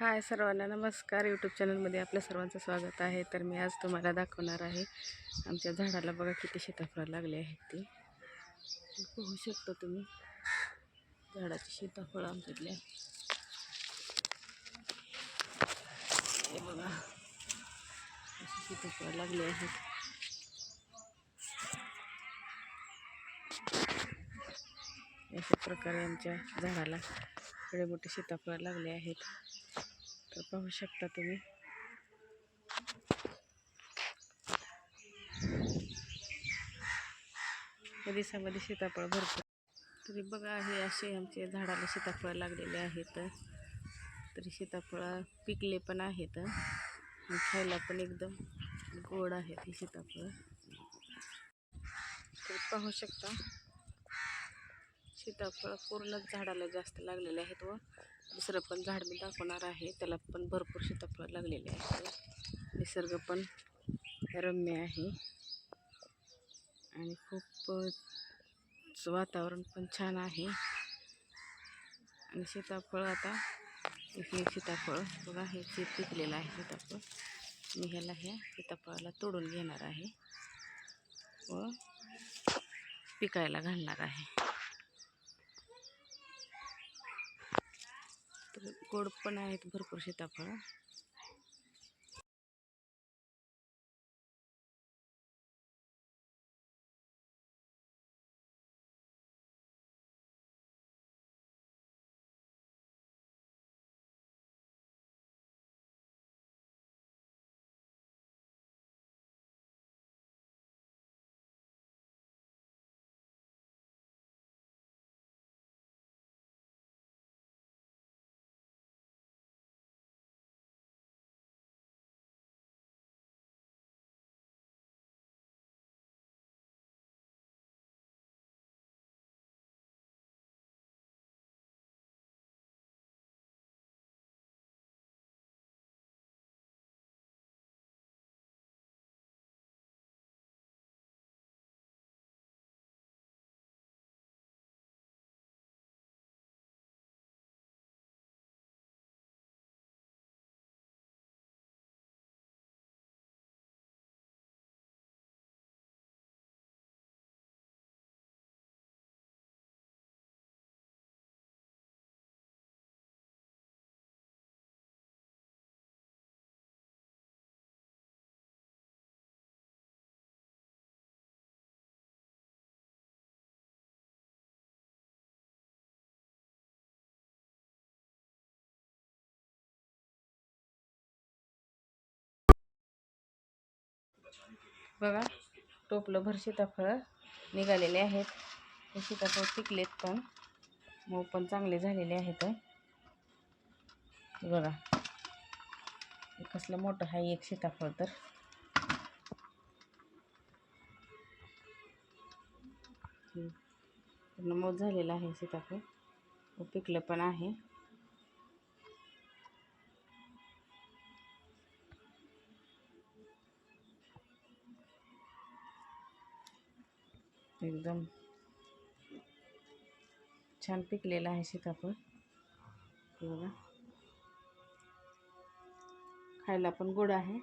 हाय सर्वांना नमस्कार. यूट्यूब चॅनलमध्ये आपल्या सर्वांचं स्वागत आहे. तर मी आज तुम्हाला दाखवणार आहे आमच्या झाडाला बघा किती सीताफळं लागले आहेत ती. पाहू शकता तुम्ही. झाडाची सीताफळं आमच्यातल्या. हे बघा. अशी सीताफळं लागली आहेत. अशा प्रकारे आमच्या झाडाला एवढे मोठे सीताफळं लागले आहेत. तर पाहू शकता तुम्ही. दिवसामध्ये सीताफळ भरपूर. तरी बघा हे असे आमचे झाडाला सीताफळ लागलेले आहेत. तरी सीताफळ पिकले पण आहेत. खायला पण एकदम गोड आहेत ही सीताफळ. तर पाहू शकता. सीताफळ पूर्णच झाडाला जास्त लागलेले आहेत व दुसरं पण झाड मी दाखवणार आहे. त्याला पण भरपूर सीताफळ लागलेले आहेत निसर्ग पण रम्य आहे. आणि खूप वातावरण पण छान आहे. आणि सीताफळ आता हे सीताफळ बघा हे जे पिकलेलं आहे सीताफळ मी ह्याला ह्या सीताफळाला तोडून घेणार आहे व पिकायला घालणार आहे. गोड पण आहेत भरपूर सीताफळं. बघा टोपलं भर सीताफळं निघालेले आहेत. हे सीताफळ पिकलेत पण. मऊ पण चांगले झालेले आहेत. बघा कसलं मोठं आहे एक सीताफळ तर. पूर्ण मऊ झालेलं आहे सीताफळ. पिकलं पण आहे. एकदम छान पिकलेला है सीताफळ. खाला बघा. है